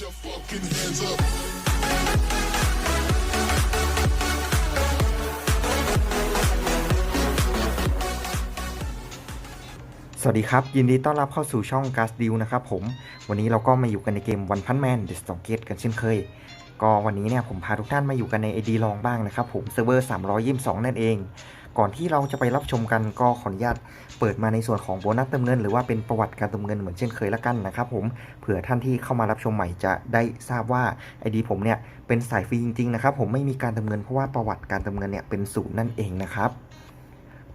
your fucking hands up. สวัสดีครับ ยินดีต้อนรับเข้าสู่ช่อง g a s d e a l นะครับผม วันนี้เราก็มาอยู่กันในเกม One Punch Man The Strong Gate กันเช่นเคย ก็วันนี้เนี่ยผมพาทุกท่านมาอยู่กันใน ID ลองบ้างนะครับผมเซิร์ฟเวอร์ 322 นั่นเอง ก่อนที่เราจะไปรับชมกันก็ขออนุญาตเปิดมาในส่วนของโบนัสเติมเงิน หรือว่าเป็นประวัติการเติมเงินเหมือนเช่นเคยละกันนะครับผมเผื่อท่านที่เข้ามารับชมใหม่จะได้ทราบว่า ID ผมเนี่ยเป็นสายฟรีจริงๆนะครับผมไม่มีการเติมเงินเพราะว่าประวัติการเติมเงินเนี่ยเป็นศูนย์นั่นเองนะครับ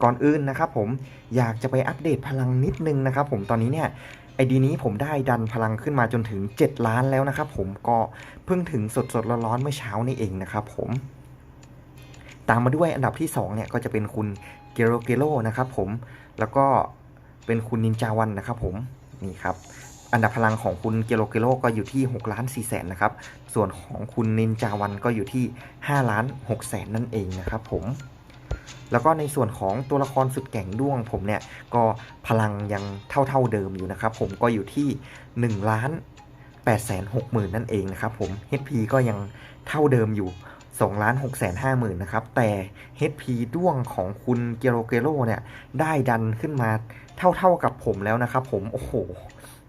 ก่อนอื่นนะครับผมอยากจะไปอัปเดตพลังนิดนึงนะครับผมตอนนี้เนี่ยไอดีนี้ผมได้ดันพลังขึ้นมาจนถึง 7 ล้านแล้วนะครับผมก็เพิ่งถึงสดสดๆร้อนๆเมื่อเช้านี่เองนะครับผม ตามมาด้วยอันดับที่2เนี่ยก็จะเป็นคุณเกโรเกโรนะครับผมแล้วก็เป็นคุณนินจาวันนะครับผมนี่ครับอันดับพลังของคุณเกโรเกโรก็อยู่ที่6ล้าน4แสนนะครับ ส่วนของคุณนินจาวันก็อยู่ที่5ล้าน6แสนนั่นเองนะครับผมแล้วก็ในส่วนของตัวละครสุดแก่งด้วงผมเนี่ยก็พลังยังเท่าๆเดิมอยู่นะครับผมก็อยู่ที่1ล้าน8แสน6หมื่นนั่นเองนะครับผม HP ก็ยังเท่าเดิมอยู่ 2ล้าน6แสน5หมื่นนะครับ แต่ HP ด้วงของคุณเกโรเกโรเนี่ย ได้ดันขึ้นมาเท่าๆกับผมแล้วนะครับผม โอ้โห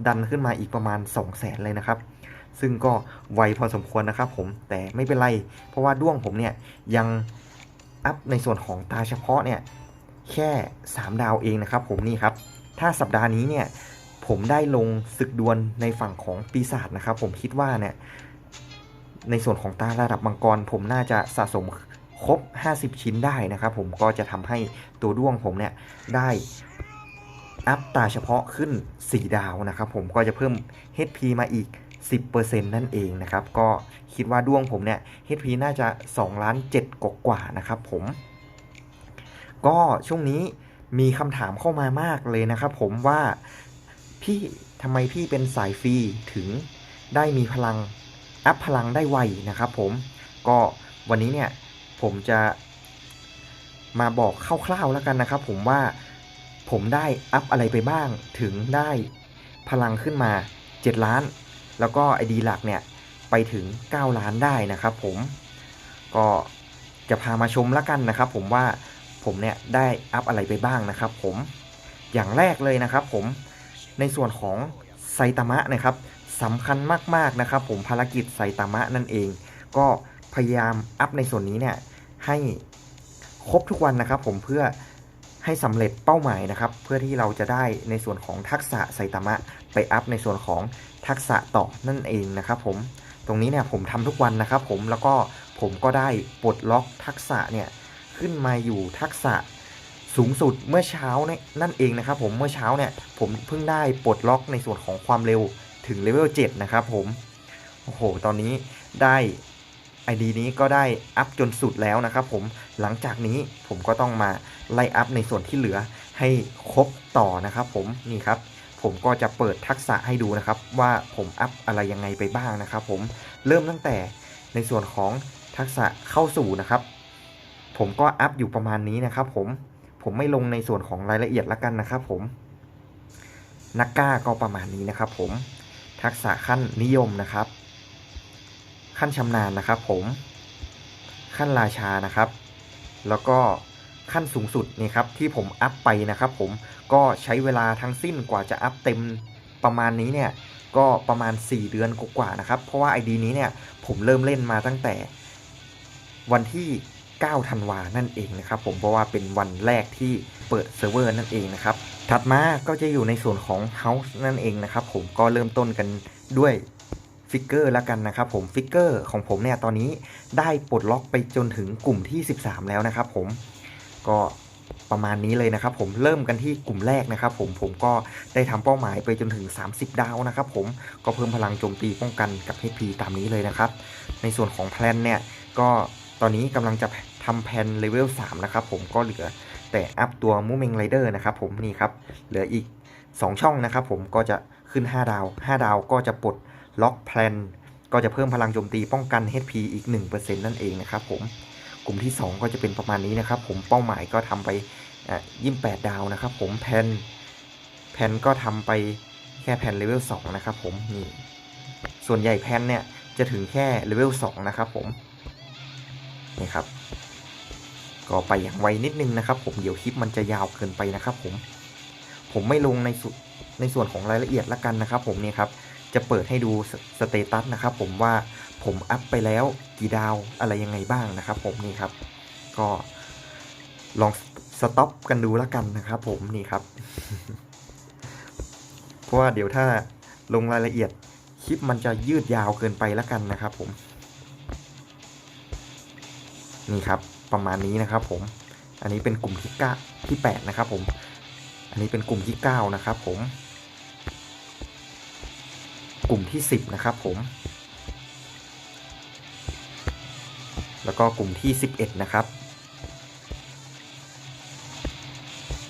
ดันขึ้นมาอีกประมาณ 2 แสนเลยนะครับ ซึ่งก็ไวพอสมควรนะครับผม แต่ไม่เป็นไร เพราะว่าด้วงผมเนี่ย ยังอัพในส่วนของตาเฉพาะเนี่ย แค่ 3 ดาวเองนะครับผมนี่ครับ ถ้าสัปดาห์นี้เนี่ย ผมได้ลงศึกดวลในฝั่งของปีศาจนะครับ ผมคิดว่าเนี่ย ในส่วนของตาระดับมังกร ผมน่าจะสะสมครบ 50 ชิ้นได้นะครับผมก็จะทำให้ตัวด้วงผมเนี่ยได้อัพตาเฉพาะขึ้น 4 ดาวนะครับผมก็จะเพิ่ม HP มาอีก 10%นั่นเองนะครับก็คิดว่าด้วงผมเนี่ย HP น่าจะ2ล้าน7กกว่านะครับผมก็ช่วงนี้มีคำถามเข้ามามากเลยนะครับผมว่าพี่ทำไมพี่เป็นสายฟรีถึงได้มีพลัง อัพพลังได้ไวนะครับผมก็วันนี้เนี่ยผมจะมาบอกคร่าวๆแล้วกันนะครับ ผมว่าผมได้อัพอะไรไปบ้างถึงได้พลังขึ้นมา 7 ล้าน แล้วก็ไอดีหลักเนี่ยไปถึง 9 ล้านได้นะครับผมก็จะพามาชมแล้วกันนะครับ ผมว่าผมเนี่ยได้อัพอะไรไปบ้างนะครับ ผมอย่างแรกเลยนะครับ ผมในส่วนของไซตามะนะครับ สำคัญมากๆนะครับผมภารกิจไซตามะนั่นเอง ก็พยายามอัพในส่วนนี้เนี่ยให้ครบทุกวันนะครับผมเพื่อให้สำเร็จเป้าหมายนะครับ เพื่อที่เราจะได้ในส่วนของทักษะไซตามะไปอัพในส่วนของทักษะต่อนั่นเองนะครับผมตรงนี้เนี่ยผมทำทุกวันนะครับผมแล้วก็ผมก็ได้ปลดล็อกทักษะเนี่ยขึ้นมาอยู่ทักษะสูงสุดเมื่อเช้าเนี่ยนั่นเองนะครับผมเมื่อเช้าเนี่ยผมเพิ่งได้ปลดล็อกในส่วนของความเร็ว ถึงเลเวล7นะครับผม โอ้โห ตอนนี้ได้ ID นี้ก็ได้อัพจนสุดแล้วนะครับผม หลังจากนี้ผมก็ต้องมาไล่อัพในส่วนที่เหลือให้ครบต่อนะครับผม นี่ครับ ผมก็จะเปิดทักษะให้ดูนะครับ ว่าผมอัพอะไรยังไงไปบ้างนะครับผม เริ่มตั้งแต่ในส่วนของทักษะเข้าสู่นะครับ ผมก็อัพอยู่ประมาณนี้นะครับผม ผมไม่ลงในส่วนของรายละเอียดละกันนะครับผมนักก้าก็ประมาณนี้นะครับผม ทักษะขั้นนิยมนะครับ ขั้นชำนาญนะครับผม ขั้นราชานะครับ แล้วก็ขั้นสูงสุดนี่ครับที่ผมอัพไปนะครับ ผมก็ใช้เวลาทั้งสิ้นกว่าจะอัพเต็มประมาณนี้เนี่ยก็ประมาณ 4 เดือนกว่าๆนะครับ เพราะว่า ID นี้เนี่ยผมเริ่มเล่นมาตั้งแต่วันที่ 9ธันวานั่นเองนะครับผมเพราะว่าเป็นวันแรกที่เปิดเซิร์ฟเวอร์นั่นเองนะครับถัดมาก็จะอยู่ในส่วนของ House นั่นเองนะครับผมก็เริ่มต้นกันด้วยฟิกเกอร์แล้วกันนะครับผมฟิกเกอร์ของผมเนี่ยตอนนี้ได้ปลดล็อกไปจนถึงกลุ่มที่ 13 แล้วนะครับผมก็ประมาณนี้เลยนะครับผมเริ่มกันที่กลุ่มแรกนะครับผมผมก็ได้ทำเป้าหมายไปจนถึง 30 ดาวนะครับผมก็เพิ่มพลังโจมตีป้องกันกับ HP ตามนี้เลยนะครับ ในส่วนของแพลนเนี่ยก็ตอนนี้กำลังจะ ทำแพนเลเวล3นะครับผมก็เหลือแต่อัพตัวมูเมงไรเดอร์นะครับผมนี่ครับเหลืออีก 2 ช่องนะครับผมก็จะขึ้น 5 ดาว 5 ดาวก็จะปลดล็อกแพลนก็จะเพิ่มพลังโจมตีป้องกัน HP อีก 1%นั่นเองนะครับผมกลุ่มที่ 2 ก็จะเป็นประมาณนี้นะครับผมเป้าหมายก็ทำไปยี่สิบแปดดาวนะครับผมแพนแพนก็ทำไปแค่แพนเลเวล2นะครับผมนี่ส่วนใหญ่แพนเนี่ยจะถึงแค่เลเวล2นะครับผมนี่ครับ ก็ไปอย่างไวนิดนึงนะครับ ผมเดี๋ยวคลิปมันจะยาวเกินไปนะครับผมผมไม่ลงในส่วนในส่วนของรายละเอียดละกันนะครับ ผมนี่ครับจะเปิดให้ดูสสเตตัสนะครับ ผมว่าผมอัพไปแล้วกี่ดาวอะไรยังไงบ้างนะครับ ผมนี่ครับ ก็ลองสต็อปกันดูละกันนะครับ ผมนี่ครับ เพราะว่าเดี๋ยวถ้าลงรายละเอียดคลิปมันจะยืดยาวเกินไปละกันนะครับ ผม นี่ครับประมาณนี้นะครับผมอันนี้เป็นกลุ่มที่เก้าที่แปดนะครับผมอันนี้เป็นกลุ่มที่เก้านะครับผมกลุ่มที่สิบนะครับผมแล้วก็กลุ่มที่สิบเอ็ดนะครับ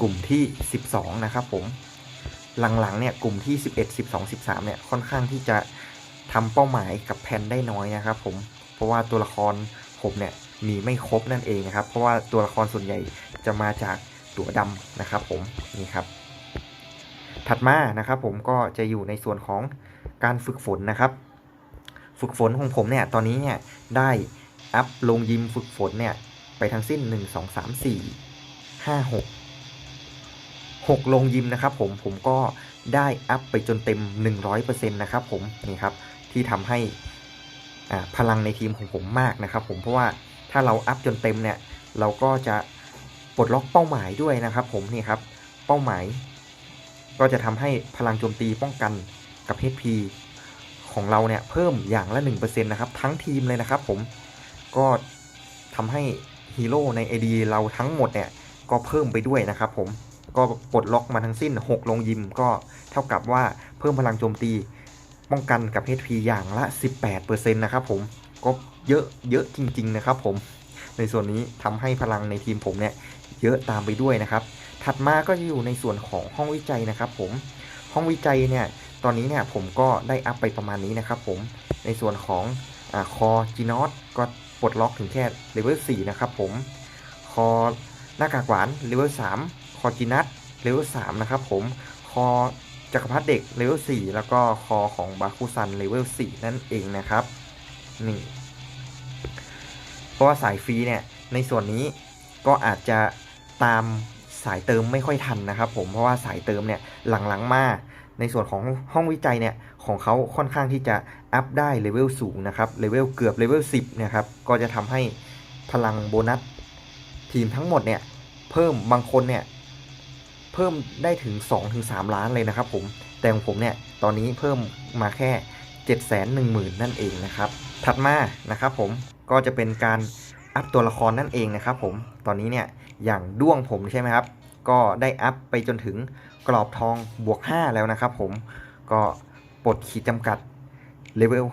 กลุ่มที่สิบสองนะครับผม หลังๆ เนี่ย กลุ่มที่ 11 12 13 เนี่ย ค่อนข้างที่จะทำเป้าหมายกับแพนได้น้อยนะครับผม เพราะว่าตัวละครผมเนี่ย มีไม่ครบนั่นเองนะครับ เพราะว่าตัวละครส่วนใหญ่จะมาจากตัวดำนะครับผมนี่ครับ ถัดมานะครับผมก็จะอยู่ในส่วนของการฝึกฝนนะครับ ฝึกฝนของผมเนี่ยตอนนี้เนี่ยได้อัพลงยิมฝึกฝนเนี่ยไปทั้งสิ้น 1 2 3 4 5 6 6 ลงยิมนะครับผมผมก็ได้อัพไปจนเต็ม 100%นะครับผมนี่ครับที่ทำให้พลังในทีมของผมมากนะครับผมเพราะว่า ถ้าเราอัพจนเต็มเนี่ย เราก็จะปลดล็อกเป้าหมายด้วยนะครับผมนี่ครับ เป้าหมาย ก็จะทำให้พลังโจมตีป้องกันกับ HP ของเราเนี่ยเพิ่มอย่างละ 1%นะครับ ทั้งทีมเลยนะครับผมก็ทำให้ฮีโร่ใน AD เราทั้งหมดเนี่ยก็เพิ่มไปด้วยนะครับผมก็ปลดล็อกมาทั้งสิ้น 6 ลงยิมก็เท่ากับว่าเพิ่มพลังโจมตี ป้องกันกับ HP อย่างละ 18%นะครับผม ก็เยอะเยอะจริง ๆ นะครับผมในส่วนนี้ทำให้พลังในทีมผมเนี่ยเยอะตามไปด้วยนะครับ ถัดมาก็จะอยู่ในส่วนของห้องวิจัยนะครับ ผมห้องวิจัยเนี่ยตอนนี้เนี่ยผมก็ได้อัพไปประมาณนี้นะครับ ผมในส่วนของอคอจีนอสก็ปลดล็อกถึงแค่เลเวล4นะครับผมคอหน้ากากหวานเลเวล3คอจินัทเลเวล3นะครับผมคอจักรพรรดิเด็กเลเวล4แล้วก็คอของบาคุซันเลเวล4นั่นเองนะครับ นี่ เพราะว่าสายฟรีเนี่ย ในส่วนนี้ก็อาจจะตามสายเติมไม่ค่อยทันนะครับ ผม เพราะว่าสายเติมเนี่ยหลังๆมา ในส่วนของห้องวิจัยเนี่ยของเขาค่อนข้างที่จะอัพได้เลเวลสูงนะครับ เลเวลเกือบเลเวล10นะครับ ก็จะทำให้พลังโบนัสทีมทั้งหมดเนี่ยเพิ่มบางคนเนี่ยเพิ่มได้ถึง 2-3ล้านเลยนะครับผม แต่ของผมเนี่ยตอนนี้เพิ่มมาแค่ 7 1 0 0 0 0 นั่นเองนะครับ ถัดมานะครับผมก็จะเป็นการอัพตัวละครนั่นเองนะครับผมตอนนี้เนี่ยอย่างด้วงผมใช่ไหมครับ ก็ได้อัพไปจนถึงกรอบทองบวก 5 แล้วนะครับผมก็ปลดขีดจำกัดเลเวล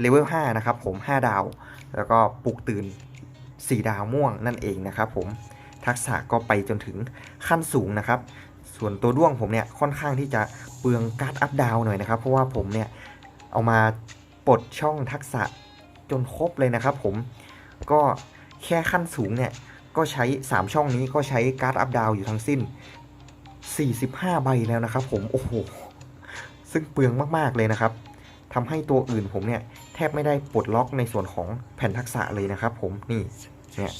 เลเวล5นะครับผม 5 ดาว แล้วก็ปลุกตื่น 4 ดาวม่วงนั่นเองนะครับผมทักษะก็ไปจนถึงขั้นสูงนะครับ ส่วนตัวด้วงผมเนี่ยค่อนข้างที่จะเปลืองการ์ดอัพดาวหน่อยนะครับ เพราะว่าผมเนี่ยเอามาปลดช่องทักษะ จนครบเลยนะครับผมก็แค่ขั้นสูงเนี่ย ก็ใช้ 3 ช่องนี้ก็ใช้การ์ดอัพดาวอยู่ทั้งสิ้น 45 ใบแล้วนะครับผม โอ้โห ซึ่งเปลืองมาก ๆ เลยนะครับทำให้ตัวอื่นผมเนี่ย แทบไม่ได้ปลดล็อกในส่วนของแผ่นทักษะเลยนะครับผมนี่เนี่ย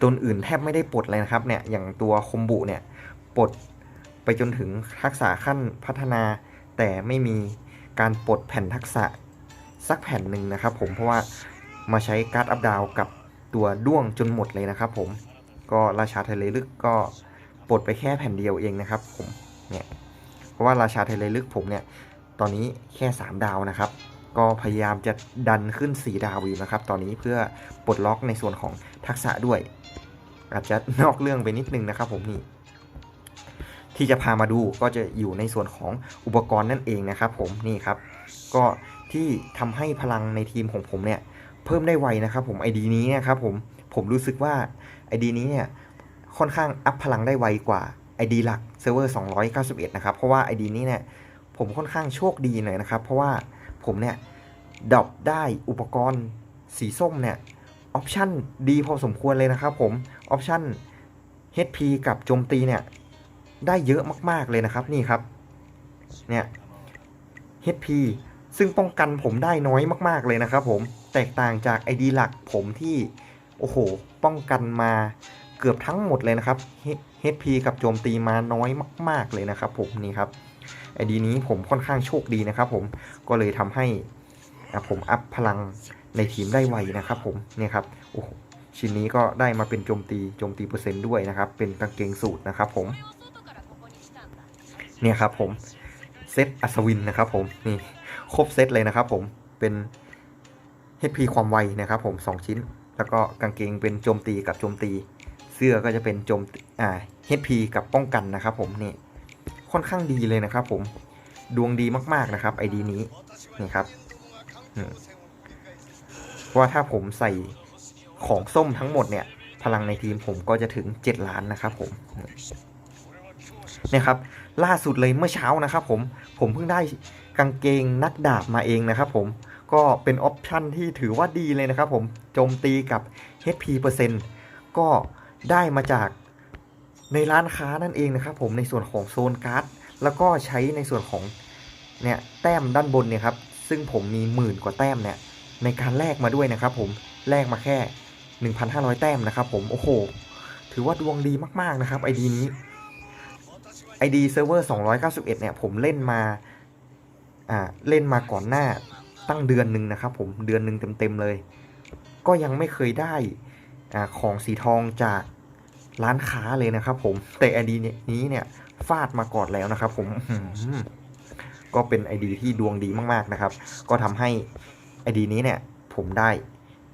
ตัวอื่นแทบไม่ได้ปลดเลยนะครับเนี่ยอย่างตัวคมบุเนี่ยปลดไปจนถึงทักษะขั้นพัฒนา แต่ไม่มีการปลดแผ่นทักษะ สักแผ่นหนึ่งนะครับผมเพราะว่ามาใช้การ์ดอัพดาวกับตัวด้วงจนหมดเลยนะครับผมก็ราชาทะเลลึกก็ปลดไปแค่แผ่นเดียวเองนะครับผมเนี่ยเพราะว่าราชาทะเลลึกผมเนี่ยตอนนี้แค่ 3 ดาวนะครับก็พยายามจะดันขึ้น 4 ดาวอยู่นะครับ ตอนนี้เพื่อปลดล็อกในส่วนของทักษะด้วย อาจจะนอกเรื่องไปนิดนึงนะครับผมนี่ที่จะพามาดูก็จะอยู่ในส่วนของอุปกรณ์นั่นเองนะครับผมนี่ครับ ก็ ที่ทำให้พลังในทีมของผมเนี่ยเพิ่มได้ไวนะครับผมไอดีนี้นะครับผมผมรู้สึกว่าไอดีนี้เนี่ยค่อนข้างอัพพลังได้ไวกว่าไอดีหลักเซิร์ฟเวอร์291 นะครับ เพราะว่าไอดีนี้เนี่ยผมค่อนข้างโชคดีหน่อยนะครับ เพราะว่าผมเนี่ยดรอปได้อุปกรณ์สีส้มเนี่ยออปชั่นดีพอสมควรเลยนะครับผมออปชั่น HP กับโจมตีเนี่ยได้เยอะมากๆเลยนะครับนี่ครับเนี่ย HP ซึ่งป้องกันผมได้น้อยมากๆเลยนะครับผมแตกต่างจาก ID หลักผมที่โอ้โห ป้องกันมาเกือบทั้งหมดเลยนะครับ HP กับโจมตีมาน้อยมาก ๆเลยนะครับ ผมนี่ครับ ID นี้ผมค่อนข้างโชคดีนะครับผมก็เลยทำให้อะผมอัพพลังในทีมได้ไวนะครับผมเนี่ยครับโอ้โหชิ้นนี้ก็ได้มาเป็นโจมตีโจมตีเปอร์เซ็นต์ด้วยนะครับ เป็นกางเกงสูตรนะครับผมเนี่ยครับผมเซตอัศวินนะครับผมนี่ ครบเซตเลยนะครับผมเป็น HP ความไวนะครับผม 2 ชิ้น แล้วก็กางเกงเป็นโจมตีกับโจมตี เสื้อก็จะเป็นโจมอ่า HP กับป้องกันนะครับผมนี่ค่อนข้างดีเลยนะครับผมดวงดีมาก ๆนะครับไอดีนี้นี่ครับว่าถ้าผมใส่ของส้มทั้งหมดเนี่ย พลังในทีมผมก็จะถึง 7 ล้านนะครับผมเนี่ยครับ ล่าสุดเลยเมื่อเช้านะครับผมผมเพิ่งได้ กางเกงนักดาบมาเองนะครับผมก็เป็นออปชันที่ถือว่าดีเลยนะครับผมโจมตีกับ HP เปอร์เซ็นต์ก็ได้มาจากในร้านค้านั่นเองนะครับผมในส่วนของโซนการ์ดแล้วก็ใช้ในส่วนของเนี่ยแต้มด้านบนเนี่ยครับซึ่งผมมีหมื่นกว่าแต้มเนี่ยในการแลกมาด้วยนะครับผมแลกมาแค่ 1,500 แต้มนะครับผมโอ้โห ถือว่าดวงดีมากๆนะครับไอดีนี้ ID Server 291เนี่ยผมเล่นมา เล่นมาก่อนหน้าตั้งเดือนหนึ่งนะครับผมเดือนหนึ่งเต็มๆเลย ก็ยังไม่เคยได้อของสีทองจากร้านค้าเลยนะครับผมแต่ ID นี้เนี่ยฟาดมาก่อนแล้วนะครับ ผมก็เป็น ID ที่ดวงดีมากๆนะครับ ก็ทำให้ ID นี้เนี่ย ผมได้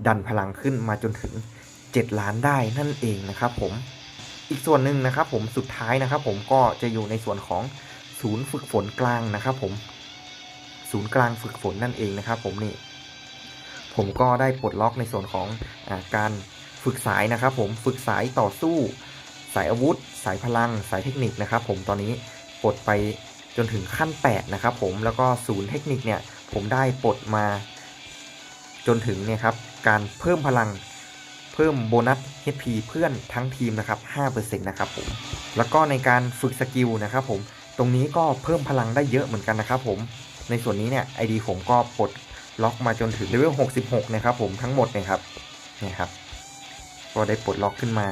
ดันพลังขึ้นมาจนถึง 7 ล้านได้นั่นเองนะครับ ผมอีกส่วนหนึ่งนะครับ ผมสุดท้ายนะครับ ผมก็จะอยู่ในส่วนของศูนย์ฝึกฝนกลางนะครับ ผม ศูนย์กลางฝึกฝนนั่นเองนะครับ ผมนี่ ผมก็ได้ปลดล็อกในส่วนของอการฝึกสายนะครับ ผมฝึกสายต่อสู้ สายอาวุธ สายพลัง สายเทคนิคนะครับ ผมตอนนี้ปลดไปจนถึงขั้น 8 นะครับ ผมแล้วก็ศูนย์เทคนิคเนี่ย ผมได้ปลดมา จนถึงเนี่ยครับการเพิ่มพลังเพิ่มโบนัส HP เพื่อนทั้งทีมนะครับ 5%นะครับผม แล้วก็ในการฝึกสกิลนะครับผม ตรงนี้ก็เพิ่มพลังได้เยอะเหมือนกันนะครับผม ในส่วนนี้เนี่ย ID ผมก็ปลดล็อกมาจนถึงเลเวล 66 นะครับผมทั้งหมดนี่ยครับนี่ครับก็ได้ปลดล็อกขึ้นมา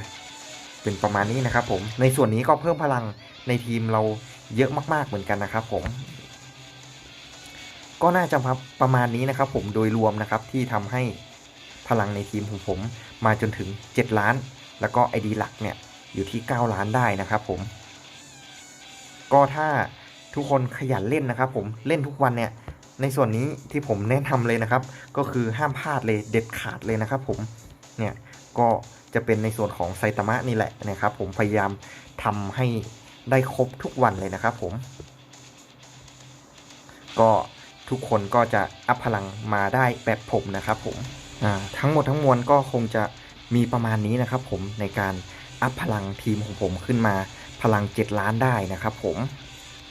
เป็นประมาณนี้นะครับผมในส่วนนี้ก็เพิ่มพลังในทีมเราเยอะมาก ๆเหมือนกันนะครับผม ก็น่าจะครับประมาณนี้นะครับ ผมโดยรวมนะครับที่ทำให้พลังในทีมของผมมาจนถึง 7 ล้าน แล้วก็ ID หลักเนี่ยอยู่ที่ 9 ล้านได้นะครับผม ก็ถ้า ทุกคนขยันเล่นนะครับ ผมเล่นทุกวันเนี่ย ในส่วนนี้ที่ผมแนะนำเลยนะครับ ก็คือห้ามพลาดเลยเด็ดขาดเลยนะครับ ผมเนี่ยก็จะเป็นในส่วนของไซตามะนี่แหละนะครับ ผมพยายามทำให้ได้ครบทุกวันเลยนะครับ ผม ก็ทุกคนก็จะอัพพลังมาได้แบบผมนะครับ ผมทั้งหมดทั้งมวลก็คงจะมีประมาณนี้นะครับ ผมในการอัพพลังทีมของผมขึ้นมาพลัง 7 ล้านได้นะครับ ผม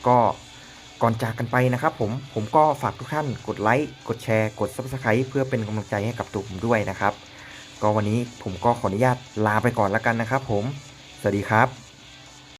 ก็ก่อนจากกันไปนะครับผมผมก็ฝากทุกท่านกดไลค์กดแชร์กด Subscribe เพื่อเป็นกำลังใจให้กับตัวผมด้วยนะครับ ก็วันนี้ผมก็ขออนุญาตลาไปก่อนแล้วกันนะครับผม สวัสดีครับ